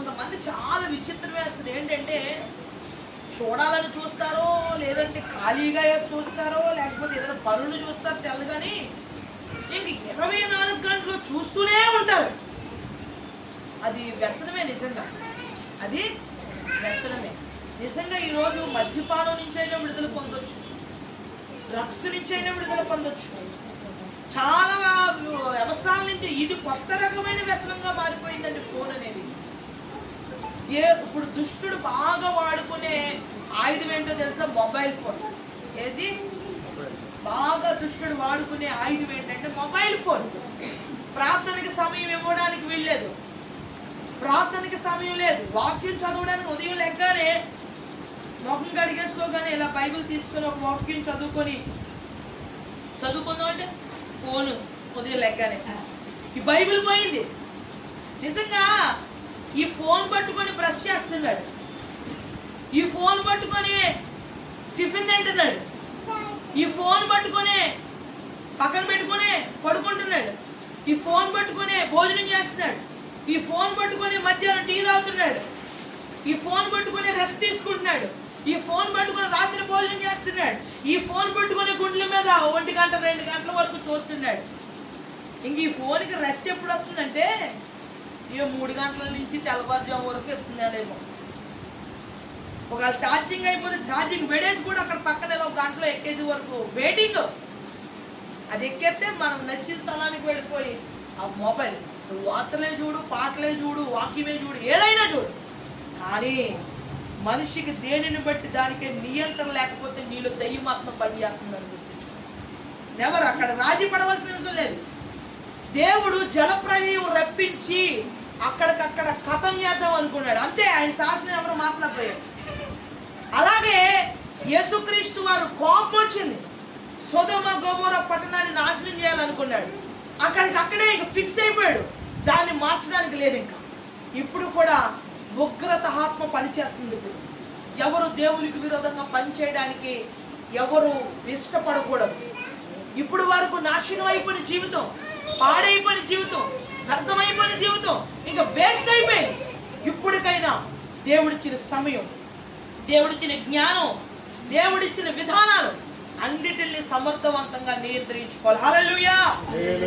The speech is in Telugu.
కొంతమంది చాలా విచిత్రమే అసలు ఏంటంటే చూడాలని చూస్తారో లేదంటే ఖాళీగా చూస్తారో లేకపోతే ఏదైనా పనులు చూస్తారో తెలు కానీ ఇంక ఇరవై నాలుగు గంటలు చూస్తూనే ఉంటారు. అది వ్యసనమే నిజంగా. అది వ్యసనమే. నిజంగా ఈరోజు మద్యపానం నుంచి అయినా విడుదల పొందొచ్చు. డ్రగ్స్ నుంచి అయినా విడుదల పొందొచ్చు. చాలా వ్యవస్థల నుంచి ఇది కొత్త రకమైన వ్యసనంగా మారిపోయిందండి ఫోన్ అనేది. ఏ ఇప్పుడు దుష్టుడు బాగా వాడుకునే ఆయుధం ఏంటో తెలుసా? Mobile phone. ఏది? బాగా దుష్టుడు వాడుకునే ఆయుధం ఏంటంటే మొబైల్ ఫోన్. ప్రార్థనకి సమయం ఇవ్వడానికి వీల్లేదు. ప్రార్థనకి సమయం లేదు. వాక్యం చదవడానికి ఉదయం లెక్కనే మొహం కడిగేసుకోగానే ఇలా బైబిల్ తీసుకొని ఒక వాక్యం చదువుకొని చదువుకుందాం అంటే ఫోను ఉదయం లెక్కనే ఈ బైబిల్ పోయింది. నిజంగా ఈ ఫోన్ పట్టుకొని బ్రష్ చేస్తున్నాడు. ఈ ఫోన్ పట్టుకొని టిఫిన్ తింటున్నాడు. ఈ ఫోన్ పట్టుకొని పక్కన పెట్టుకొని పడుకుంటున్నాడు. ఈ ఫోన్ పట్టుకొని భోజనం చేస్తున్నాడు. ఈ ఫోన్ పట్టుకొని మధ్యాహ్నం టీ తాగుతున్నాడు. ఈ ఫోన్ పట్టుకొని రెస్ట్ తీసుకుంటున్నాడు. ఈ ఫోన్ పట్టుకొని రాత్రి భోజనం చేస్తున్నాడు. ఈ ఫోన్ పట్టుకొని గుండెల మీద ఒంటి గంట రెండు గంటల వరకు చూస్తున్నాడు. ఇంక ఈ ఫోన్కి రెస్ట్ ఎప్పుడు వస్తుందంటే ఇక మూడు గంటల నుంచి తెల్లవారుజాము వరకు ఎత్తున్నాడేమో ఒకవేళ ఛార్జింగ్ అయిపోతే ఛార్జింగ్ వేడేసి కూడా అక్కడ పక్కన ఒక గంటలో ఎక్కేసి వరకు వెయిటింగ్ అది ఎక్కేస్తే మనం నచ్చిన స్థలానికి వెళ్ళిపోయి ఆ మొబైల్ నువ్వు వార్తలే చూడు పాటలే చూడు వాక్యమే చూడు ఏదైనా చూడు. కానీ మనిషికి దేనిని బట్టి దానికి నియంత్రణ లేకపోతే నీళ్ళు దయ్యమాత్మ పనిచేస్తుందని చేస్తుందని నెవరు అక్కడ రాజీ పడవలసిన లేదు. దేవుడు జలప్రలయం రప్పించి అక్కడికక్కడ కథం చేద్దాం అనుకున్నాడు. అంతే ఆయన శాసనం ఎవరు మాట్లాడపోయారు అలాగే యేసుక్రీస్తు వారు కోపం వచ్చింది. సొదమ గోమూర పట్టణాన్ని నాశనం చేయాలనుకున్నాడు. అక్కడికి అక్కడే ఇంక ఫిక్స్ అయిపోయాడు. దాన్ని మార్చడానికి లేదు ఇంకా. ఇప్పుడు కూడా ఉగ్రత ఆత్మ పనిచేస్తుంది ఇప్పుడు. ఎవరు దేవునికి విరోధంగా పనిచేయడానికి ఎవరు ఇష్టపడకూడదు. ఇప్పుడు వరకు నాశనం అయిపోయిన జీవితం పాడైపోయిన జీవితం వ్యర్థమైపోయిన జీవితం. ఇంకా వేస్ట్ అయిపోయింది. ఇప్పటికైనా దేవుడిచ్చిన సమయం దేవుడిచ్చిన జ్ఞానం దేవుడిచ్చిన విధానాలు అన్నిటిని సమర్థవంతంగా నియంత్రించుకోవాలి. హల్లెలూయా